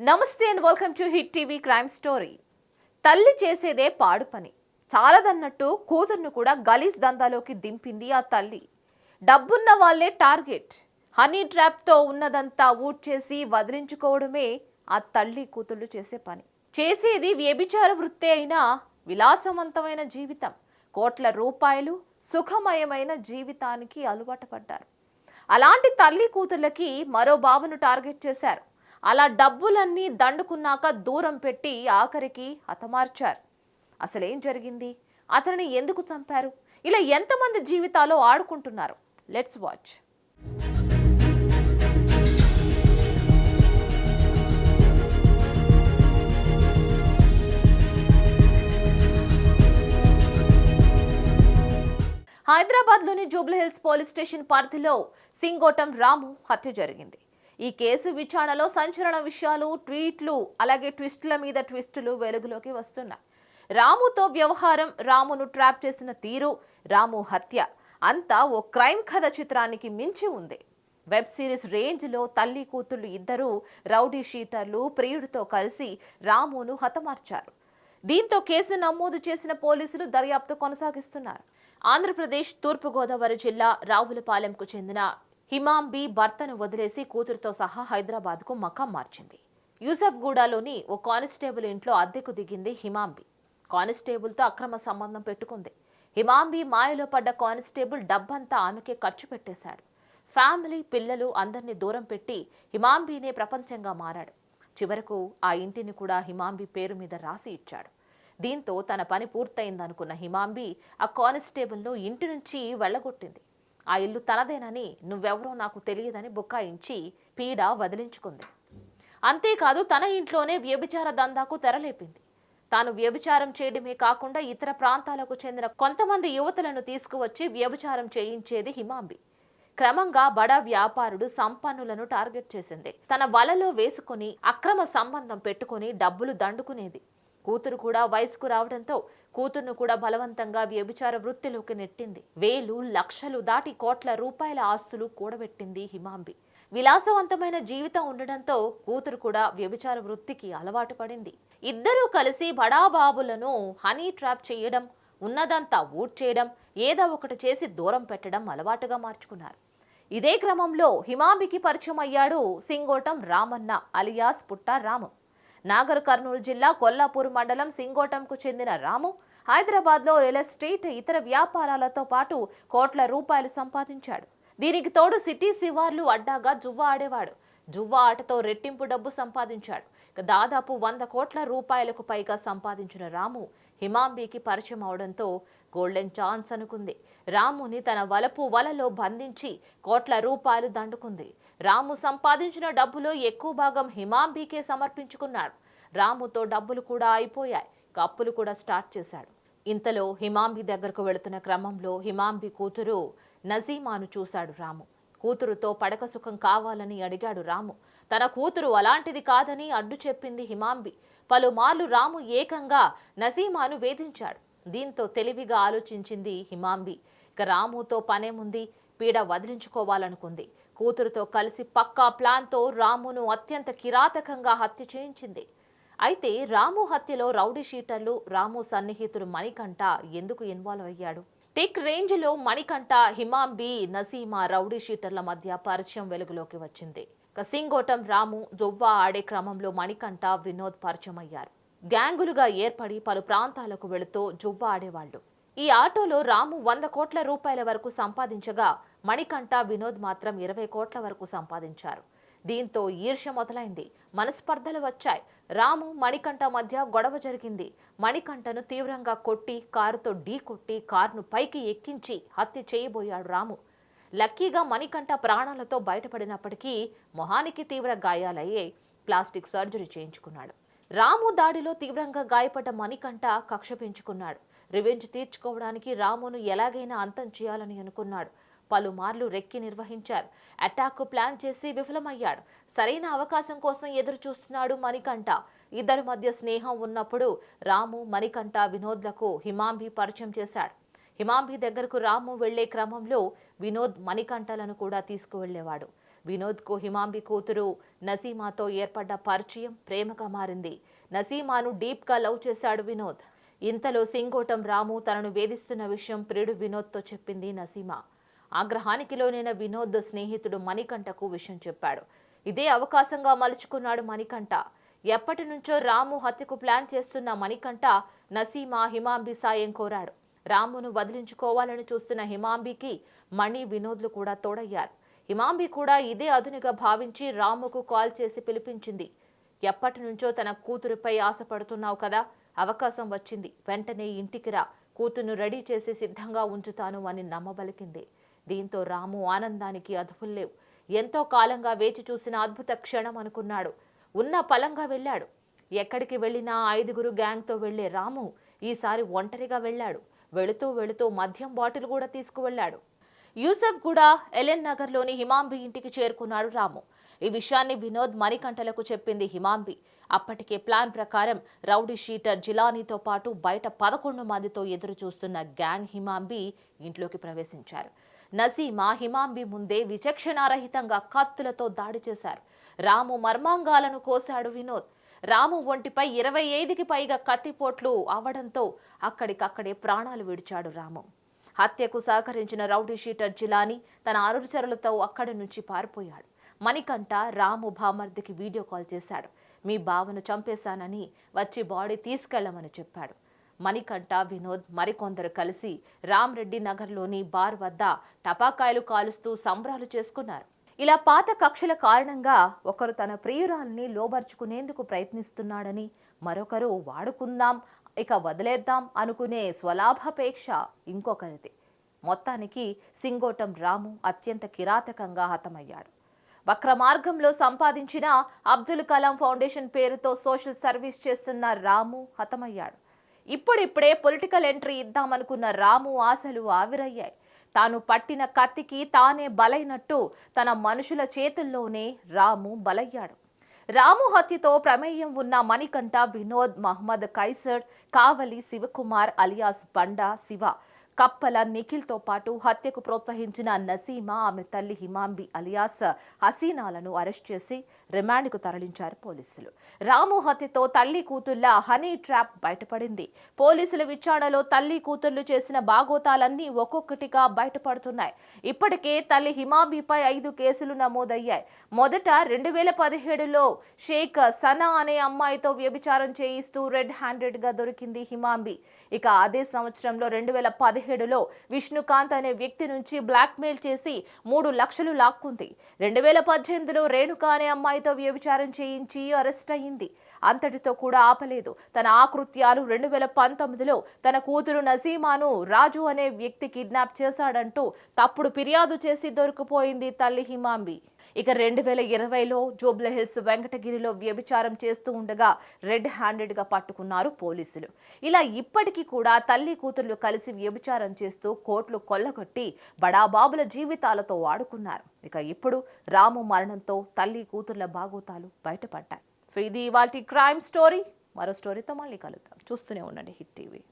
నమస్తే and welcome to Hit TV crime story. తల్లి చేసేదే పాడు పని. చాలదన్నట్టు కూతుర్ను కూడా గలీజ్ దందాలోకి దింపింది ఆ తల్లి. డబ్బున్న వాళ్ళే టార్గెట్. హనీ ట్రాప్తో ఉన్నదంతా ఊట్ చేసి వదిలించుకోవడమే ఆ తల్లి కూతుళ్ళు చేసే పని. చేసేది వ్యభిచార వృత్తి అయినా విలాసవంతమైన జీవితం. కోట్ల రూపాయలు సుఖమయమైన జీవితానికి అలవాటు పడ్డారు. అలాంటి తల్లి కూతుర్లకి మరో బాబును టార్గెట్ చేశారు. అలా డబ్బులన్నీ దండుకున్నాక దూరం పెట్టి ఆఖరికి హతమార్చారు. అసలేం జరిగింది? అతనిని ఎందుకు చంపారు? ఇలా ఎంతమంది జీవితాలు ఆడుకుంటున్నారు? లెట్స్ వాచ్ హైదరాబాద్లోని జూబ్లీహిల్స్ పోలీస్ స్టేషన్ పరిధిలో సింగోటం రాము హత్య జరిగింది. ఈ కేసు విచారణలో సంచలన విషయాలు ట్వీట్లు అలాగే ట్విస్టుల మీద ట్విస్టులు వెలుగులోకి వస్తున్నాయి. రాముతో వ్యవహారం రామును ట్రాప్ చేసిన తీరు రాము హత్య. అంతా ఓ క్రైమ్ కథ చిత్రానికి మించి ఉంది. వెబ్ సిరీస్ రేంజ్లో తల్లి కూతుళ్ళు ఇద్దరూ రౌడీ షీటర్లు ప్రియుడితో కలిసి రామును హతమార్చారు. దీంతో కేసు నమోదు చేసిన పోలీసులు దర్యాప్తు కొనసాగిస్తున్నారు. ఆంధ్రప్రదేశ్ తూర్పుగోదావరి జిల్లా రావులపాలెంకు చెందిన హిమాంబి భర్తను వదిలేసి కూతురుతో సహా హైదరాబాద్కు మకాం మార్చింది. యూసఫ్గూడలోని ఓ కానిస్టేబుల్ ఇంట్లో అద్దెకు దిగింది హిమాంబి కానిస్టేబుల్తో అక్రమ సంబంధం పెట్టుకుంది. హిమాంబి మాయలో పడ్డ కానిస్టేబుల్ డబ్బంతా ఆమెకే ఖర్చు పెట్టేశాడు. ఫ్యామిలీ పిల్లలు అందరినీ దూరం పెట్టి హిమాంబినే ప్రపంచంగా మారాడు. చివరకు ఆ ఇంటిని కూడా హిమాంబి పేరు మీద రాసి ఇచ్చాడు. దీంతో తన పని పూర్తయిందనుకున్న హిమాంబి ఆ కానిస్టేబుల్ను ఇంటి నుంచి వెళ్ళగొట్టింది. ఆ ఇల్లు తనదేనని నువ్వెవరో నాకు తెలియదని బుకాయించి పీడ వదిలించుకుంది. అంతేకాదు తన ఇంట్లోనే వ్యభిచార దందాకు తెరలేపింది. తాను వ్యభిచారం చేయడమే కాకుండా ఇతర ప్రాంతాలకు చెందిన కొంతమంది యువతులను తీసుకువచ్చి వ్యభిచారం చేయించేది హిమాంబి. క్రమంగా బడా వ్యాపారుడు సంపన్నులను టార్గెట్ చేసింది. తన వలలో వేసుకుని అక్రమ సంబంధం పెట్టుకుని డబ్బులు దండుకునేది. కూతురు కూడా వయసుకు రావడంతో కూతురును కూడా బలవంతంగా వ్యభిచార వృత్తిలోకి నెట్టింది. వేలు లక్షలు దాటి కోట్ల రూపాయల ఆస్తులు కూడబెట్టింది హిమాంబి. విలాసవంతమైన జీవితం ఉండడంతో కూతురు కూడా వ్యభిచార వృత్తికి అలవాటు పడింది. ఇద్దరూ కలిసి బడాబాబులను హనీ ట్రాప్ చేయడం ఉన్నదంతా ఊట్ చేయడం ఏదో ఒకటి చేసి దూరం పెట్టడం అలవాటుగా మార్చుకున్నారు. ఇదే క్రమంలో హిమాంబికి పరిచయం అయ్యాడు సింగోటం రామన్న అలియాస్ పుట్ట రాము నాగర్ కర్నూలు జిల్లా కొల్లాపూర్ మండలం సింగోటంకు చెందిన రాము. హైదరాబాద్లో రియల్ ఎస్టేట్ ఇతర వ్యాపారాలతో పాటు కోట్ల రూపాయలు సంపాదించాడు. దీనికి తోడు సిటీ శివార్లు అడ్డాగా జువ్వ ఆడేవాడు. జువ్వ ఆటతో రెట్టింపు డబ్బు సంపాదించాడు. దాదాపు వంద కోట్ల రూపాయలకు పైగా సంపాదించిన రాము హిమాంబికి పరిచయం అవడంతో గోల్డెన్ ఛాన్స్ అనుకుంది. రాముని తన వలపు వలలో బంధించి కోట్ల రూపాయలు దండుకుంది. రాము సంపాదించిన డబ్బులో ఎక్కువ భాగం హిమాంబికే సమర్పించుకున్నాడు రాముతో డబ్బులు కూడా అయిపోయాయి. కప్పులు అప్పులు కూడా స్టార్ట్ చేశాడు. ఇంతలో హిమాంబి దగ్గరకు వెళుతున్న క్రమంలో హిమాంబి కూతురు నజీమాను చూశాడు రాము. కూతురుతో పడక సుఖం కావాలని అడిగాడు రాము. తన కూతురు అలాంటిది కాదని అడ్డు చెప్పింది హిమాంబి పలుమార్లు రాము ఏకంగా నజీమాను వేధించాడు. దీంతో తెలివిగా ఆలోచించింది హిమాంబి ఇక రాముతో పనేముంది? పీడ వదిలించుకోవాలనుకుంది. కూతురుతో కలిసి పక్కా ప్లాన్తో రామును అత్యంత కిరాతకంగా హత్య చేయించింది. అయితే రాము హత్యలో రౌడీ షీటర్లు రాము సన్నిహితుడు మణికంఠ ఎందుకు ఇన్వాల్వ్ అయ్యాడు? టెక్ రేంజ్లో మణికంఠ హిమాంబి నసీమా రౌడీ షీటర్ల మధ్య పరిచయం వెలుగులోకి వచ్చింది. సింగోటం రాము జొవ్వా ఆడే క్రమంలో మణికంఠ వినోద్ పరిచయం అయ్యారు గ్యాంగులుగా ఏర్పడి పలు ప్రాంతాలకు వెళుతూ జువ్వా ఆడేవాళ్ళు ఈ ఆటోలో రాము వంద కోట్ల రూపాయల వరకు సంపాదించగా మణికంఠ వినోద్ మాత్రం ఇరవై కోట్ల వరకు సంపాదించారు. దీంతో ఈర్ష్య మొదలైంది. మనస్పర్ధలు వచ్చాయి. రాము మణికంఠ మధ్య గొడవ జరిగింది. మణికంఠను తీవ్రంగా కొట్టి కారుతో ఢీ కొట్టి కారును పైకి ఎక్కించి హత్య చేయబోయాడు రాము. లక్కీగా మణికంఠ ప్రాణాలతో బయటపడినప్పటికీ మొహానికి తీవ్ర గాయాలయ్యే ప్లాస్టిక్ సర్జరీ చేయించుకున్నాడు. రాము దాడిలో తీవ్రంగా గాయపడ్డ మణికంఠ కక్ష పెంచుకున్నాడు. రివెంజ్ తీర్చుకోవడానికి రామును ఎలాగైనా అంతం చేయాలని అనుకున్నాడు. పలుమార్లు రెక్కి నిర్వహించారు. అటాక్ ప్లాన్ చేసి విఫలమయ్యాడు. సరైన అవకాశం కోసం ఎదురు చూస్తున్నాడు మణికంఠ. ఇద్దరి మధ్య స్నేహం ఉన్నప్పుడు రాము మణికంఠ వినోద్లకు హిమాంబి పరిచయం చేశాడు. హిమాంబి దగ్గరకు రాము వెళ్ళే క్రమంలో వినోద్ మణికంఠలను కూడా తీసుకువెళ్ళేవాడు వినోద్కు హిమాంబి కూతురు నసీమాతో ఏర్పడ్డ పరిచయం ప్రేమగా మారింది. నసీమాను డీప్గా లవ్ చేశాడు వినోద్. ఇంతలో సింగోటం రాము తనను వేధిస్తున్న విషయం ప్రియుడు వినోద్తో చెప్పింది నసీమా. ఆగ్రహానికి లోనైన వినోద్ స్నేహితుడు మణికంఠకు విషయం చెప్పాడు. ఇదే అవకాశంగా మలుచుకున్నాడు మణికంఠ. ఎప్పటి నుంచో రాము హత్యకు ప్లాన్ చేస్తున్న మణికంఠ నసీమా హిమాంబి సాయం కోరాడు. రామును వదిలించుకోవాలని చూస్తున్న హిమాంబికి మణి వినోద్లు కూడా తోడయ్యారు. హిమాంబి కూడా ఇదే అదునుగా భావించి రాముకు కాల్ చేసి పిలిపించింది. ఎప్పటి నుంచో తన కూతురుపై ఆశపడుతున్నావు కదా అవకాశం వచ్చింది. వెంటనే ఇంటికి రా కూతురును రెడీ చేసి సిద్ధంగా ఉంచుతాను అని నమ్మబలికింది. దీంతో రాము ఆనందానికి అదుపుల్లేవు ఎంతో కాలంగా వేచి చూసిన అద్భుత క్షణం అనుకున్నాడు. ఉన్న పలంగా వెళ్ళాడు. ఎక్కడికి వెళ్ళినా ఐదుగురు గ్యాంగ్తో వెళ్ళే రాము ఈసారి ఒంటరిగా వెళ్ళాడు. వెళుతూ వెళుతూ మద్యం బాటిల్ కూడా తీసుకువెళ్ళాడు. యూసఫ్ కూడా ఎలెన్ నగర్లోని హిమాంబి ఇంటికి చేరుకున్నాడు రాము. ఈ విషయాన్ని వినోద్ మణికంఠలకు చెప్పింది హిమాంబి. అప్పటికే ప్లాన్ ప్రకారం రౌడీ షీటర్ జిలానీతో పాటు బయట పదకొండు మందితో ఎదురు చూస్తున్న గ్యాంగ్ హిమాంబి ఇంట్లోకి ప్రవేశించారు. నసీమా హిమాంబి ముందే విచక్షణారహితంగా కత్తులతో దాడి చేశారు. రాము మర్మాంగాలను కోశాడు వినోద్. రాము ఒంటిపై ఇరవై ఐదుకి పైగా కత్తిపోట్లు అవడంతో అక్కడికక్కడే ప్రాణాలు విడిచాడు రాము. హత్యకు సహకరించిన రౌడీ షీటర్ జిలాని తన అనుచరులతో అక్కడి నుంచి పారిపోయాడు. మణికంఠ రాము భామర్దికి వీడియో కాల్ చేశాడు. మీ బావను చంపేశానని వచ్చి బాడీ తీసుకెళ్ళమని చెప్పాడు. మణికంఠ వినోద్ మరికొందరు కలిసి రామ్రెడ్డి నగర్లోని బార్ వద్ద టపాకాయలు కాలుస్తూ సంబరాలు చేసుకున్నారు. ఇలా పాత కక్షల కారణంగా ఒకరు తన ప్రియురాల్ని లోబర్చుకునేందుకు ప్రయత్నిస్తున్నాడని మరొకరు వాడుకుందాం ఇక వదిలేద్దాం అనుకునే స్వలాభాపేక్ష ఇంకొకరిది. మొత్తానికి సింగోటం రాము అత్యంత కిరాతకంగా హతమయ్యాడు. వక్ర మార్గంలో సంపాదించిన అబ్దుల్ కలాం ఫౌండేషన్ పేరుతో సోషల్ సర్వీస్ చేస్తున్న రాము హతమయ్యాడు. ఇప్పుడిప్పుడే పొలిటికల్ ఎంట్రీ ఇద్దామనుకున్న రాము ఆశలు ఆవిరయ్యాయి. తాను పట్టిన కత్తికి తానే బలైనట్టు తన మనుషుల చేతుల్లోనే రాము బలయ్యాడు. రాము హత్యతో ప్రమేయం ఉన్న మణికంఠ వినోద్ మహమ్మద్ కైసర్ కావలి శివకుమార్ అలియాస్ బండా శివ కప్పల నిఖిల్తో పాటు హత్యకు ప్రోత్సహించిన నసీమా ఆమె తల్లి హిమాంబి అలియాస్ హసీనాలను అరెస్ట్ చేసి రిమాండ్కు తరలించారు పోలీసులు. రాము హత్యతో తల్లి కూతుళ్ళ హనీ ట్రాప్ బయటపడింది. పోలీసుల విచారణలో తల్లి కూతుళ్ళు చేసిన బాగోతాలన్నీ ఒక్కొక్కటిగా బయటపడుతున్నాయి. ఇప్పటికే తల్లి హిమాంబిపై ఐదు కేసులు నమోదయ్యాయి. మొదట రెండు వేల పదిహేడులో షేక్ సనా అనే అమ్మాయితో వ్యభిచారం చేయిస్తూ రెడ్ హ్యాండెడ్గా దొరికింది హిమాంబి. ఇక అదే సంవత్సరంలో రెండు వేల పదిహేడులో విష్ణుకాంత్ అనే వ్యక్తి నుంచి బ్లాక్మెయిల్ చేసి మూడు లక్షలు లాక్కుంది. రెండు వేల పద్దెనిమిదిలో రేణుక అనే అమ్మాయితో వ్యభిచారం చేయించి అరెస్ట్ అయింది అంతటితో కూడా ఆపలేదు. తన ఆకృత్యాలు రెండు వేల పంతొమ్మిదిలో తన కూతురు నసీమాను రాజు అనే వ్యక్తి కిడ్నాప్ చేశాడంటూ తప్పుడు ఫిర్యాదు చేసి దొరికిపోయింది తల్లి హిమాంబి. ఇక రెండు వేల ఇరవైలో జూబ్లహిల్స్ వెంకటగిరిలో వ్యభిచారం చేస్తూ ఉండగా రెడ్ హ్యాండెడ్గా పట్టుకున్నారు పోలీసులు. ఇలా ఇప్పటికీ కూడా తల్లి కూతుర్లు కలిసి వ్యభిచారం చేస్తూ కోట్లు కొల్లగొట్టి బడాబాబుల జీవితాలతో వాడుకున్నారు ఇక ఇప్పుడు రాము మరణంతో తల్లి కూతుర్ల బాగోతాలు బయటపడ్డాయి. సో ఇది ఇవాళ క్రైమ్ స్టోరీ. మరో స్టోరీతో మళ్ళీ కలుద్దాం. చూస్తూనే ఉండండి హిట్ టీవీ.